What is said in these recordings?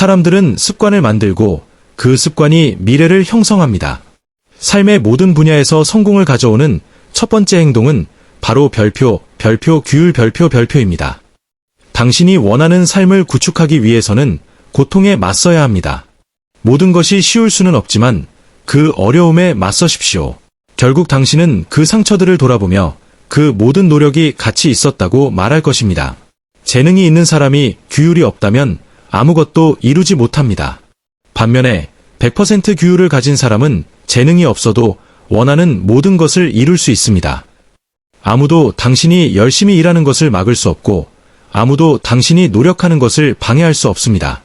사람들은 습관을 만들고 그 습관이 미래를 형성합니다. 삶의 모든 분야에서 성공을 가져오는 첫 번째 행동은 바로 별표, 별표, 규율, 별표, 별표입니다. 당신이 원하는 삶을 구축하기 위해서는 고통에 맞서야 합니다. 모든 것이 쉬울 수는 없지만 그 어려움에 맞서십시오. 결국 당신은 그 상처들을 돌아보며 그 모든 노력이 가치 있었다고 말할 것입니다. 재능이 있는 사람이 규율이 없다면 아무것도 이루지 못합니다. 반면에 100% 규율을 가진 사람은 재능이 없어도 원하는 모든 것을 이룰 수 있습니다. 아무도 당신이 열심히 일하는 것을 막을 수 없고 아무도 당신이 노력하는 것을 방해할 수 없습니다.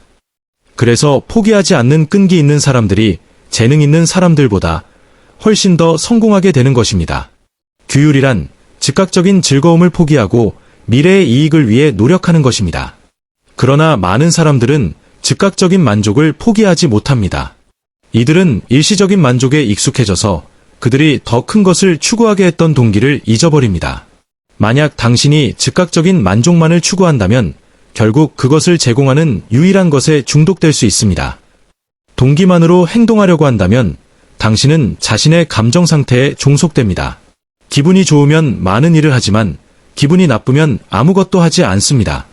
그래서 포기하지 않는 끈기 있는 사람들이 재능 있는 사람들보다 훨씬 더 성공하게 되는 것입니다. 규율이란 즉각적인 즐거움을 포기하고 미래의 이익을 위해 노력하는 것입니다. 그러나 많은 사람들은 즉각적인 만족을 포기하지 못합니다. 이들은 일시적인 만족에 익숙해져서 그들이 더 큰 것을 추구하게 했던 동기를 잊어버립니다. 만약 당신이 즉각적인 만족만을 추구한다면 결국 그것을 제공하는 유일한 것에 중독될 수 있습니다. 동기만으로 행동하려고 한다면 당신은 자신의 감정 상태에 종속됩니다. 기분이 좋으면 많은 일을 하지만 기분이 나쁘면 아무것도 하지 않습니다.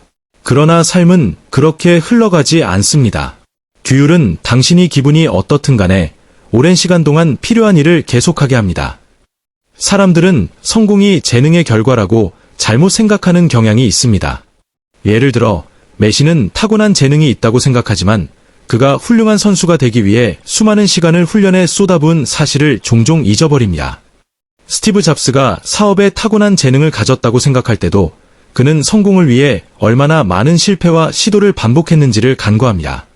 그러나 삶은 그렇게 흘러가지 않습니다. 규율은 당신이 기분이 어떻든 간에 오랜 시간 동안 필요한 일을 계속하게 합니다. 사람들은 성공이 재능의 결과라고 잘못 생각하는 경향이 있습니다. 예를 들어, 메시는 타고난 재능이 있다고 생각하지만 그가 훌륭한 선수가 되기 위해 수많은 시간을 훈련에 쏟아부은 사실을 종종 잊어버립니다. 스티브 잡스가 사업에 타고난 재능을 가졌다고 생각할 때도 그는 성공을 위해 얼마나 많은 실패와 시도를 반복했는지를 간과합니다.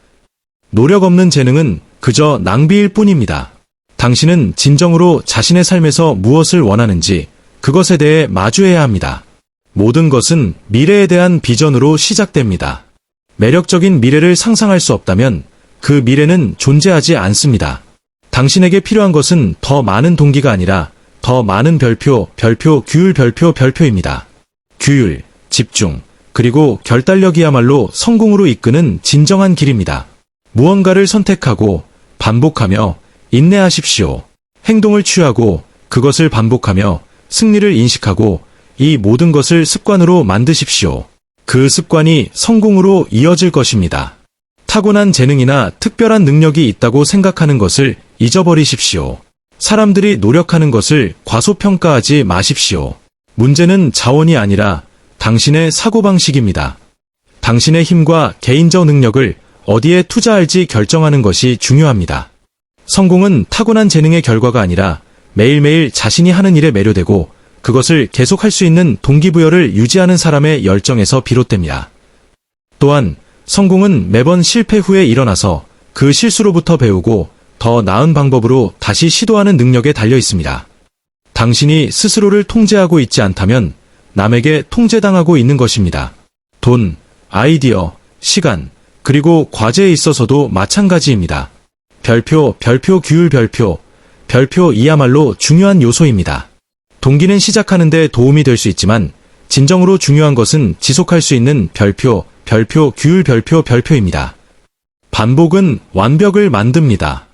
노력 없는 재능은 그저 낭비일 뿐입니다. 당신은 진정으로 자신의 삶에서 무엇을 원하는지 그것에 대해 마주해야 합니다. 모든 것은 미래에 대한 비전으로 시작됩니다. 매력적인 미래를 상상할 수 없다면 그 미래는 존재하지 않습니다. 당신에게 필요한 것은 더 많은 동기가 아니라 더 많은 별표, 별표, 규율, 별표, 별표입니다. 규율, 집중, 그리고 결단력이야말로 성공으로 이끄는 진정한 길입니다. 무언가를 선택하고 반복하며 인내하십시오. 행동을 취하고 그것을 반복하며 승리를 인식하고 이 모든 것을 습관으로 만드십시오. 그 습관이 성공으로 이어질 것입니다. 타고난 재능이나 특별한 능력이 있다고 생각하는 것을 잊어버리십시오. 사람들이 노력하는 것을 과소평가하지 마십시오. 문제는 자원이 아니라 당신의 사고방식입니다. 당신의 힘과 개인적 능력을 어디에 투자할지 결정하는 것이 중요합니다. 성공은 타고난 재능의 결과가 아니라 매일매일 자신이 하는 일에 매료되고 그것을 계속할 수 있는 동기부여를 유지하는 사람의 열정에서 비롯됩니다. 또한 성공은 매번 실패 후에 일어나서 그 실수로부터 배우고 더 나은 방법으로 다시 시도하는 능력에 달려 있습니다. 당신이 스스로를 통제하고 있지 않다면 남에게 통제당하고 있는 것입니다. 돈, 아이디어, 시간, 그리고 과제에 있어서도 마찬가지입니다. 별표, 별표, 규율 별표, 별표 이야말로 중요한 요소입니다. 동기는 시작하는데 도움이 될 수 있지만 진정으로 중요한 것은 지속할 수 있는 별표, 별표, 규율 별표, 별표입니다. 반복은 완벽을 만듭니다.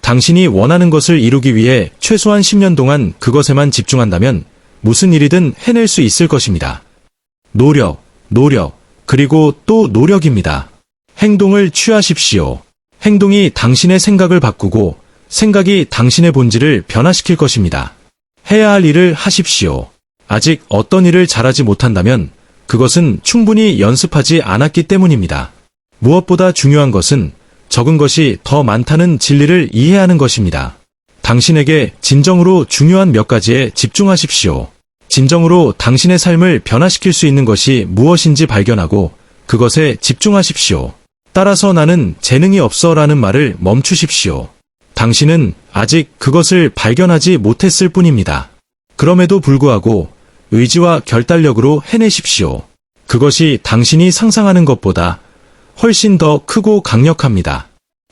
당신이 원하는 것을 이루기 위해 최소한 10년 동안 그것에만 집중한다면 무슨 일이든 해낼 수 있을 것입니다. 노력, 노력, 그리고 또 노력입니다. 행동을 취하십시오. 행동이 당신의 생각을 바꾸고 생각이 당신의 본질을 변화시킬 것입니다. 해야 할 일을 하십시오. 아직 어떤 일을 잘하지 못한다면 그것은 충분히 연습하지 않았기 때문입니다. 무엇보다 중요한 것은 적은 것이 더 많다는 진리를 이해하는 것입니다. 당신에게 진정으로 중요한 몇 가지에 집중하십시오. 진정으로 당신의 삶을 변화시킬 수 있는 것이 무엇인지 발견하고 그것에 집중하십시오. 따라서 나는 재능이 없어 라는 말을 멈추십시오. 당신은 아직 그것을 발견하지 못했을 뿐입니다. 그럼에도 불구하고 의지와 결단력으로 해내십시오. 그것이 당신이 상상하는 것보다 훨씬 더 크고 강력합니다.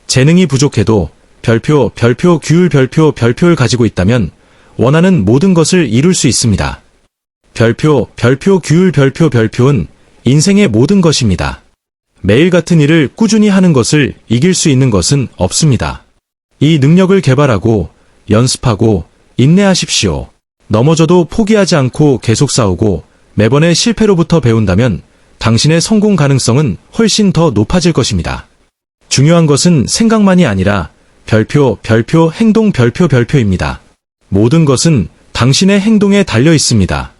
재능이 부족해도 별표, 별표, 규율, 별표, 별표를 가지고 있다면 원하는 모든 것을 이룰 수 있습니다. 별표, 별표, 규율, 별표, 별표는 인생의 모든 것입니다. 매일 같은 일을 꾸준히 하는 것을 이길 수 있는 것은 없습니다. 이 능력을 개발하고 연습하고 인내하십시오. 넘어져도 포기하지 않고 계속 싸우고 매번의 실패로부터 배운다면 당신의 성공 가능성은 훨씬 더 높아질 것입니다. 중요한 것은 생각만이 아니라 별표, 별표, 행동, 별표, 별표입니다. 모든 것은 당신의 행동에 달려 있습니다.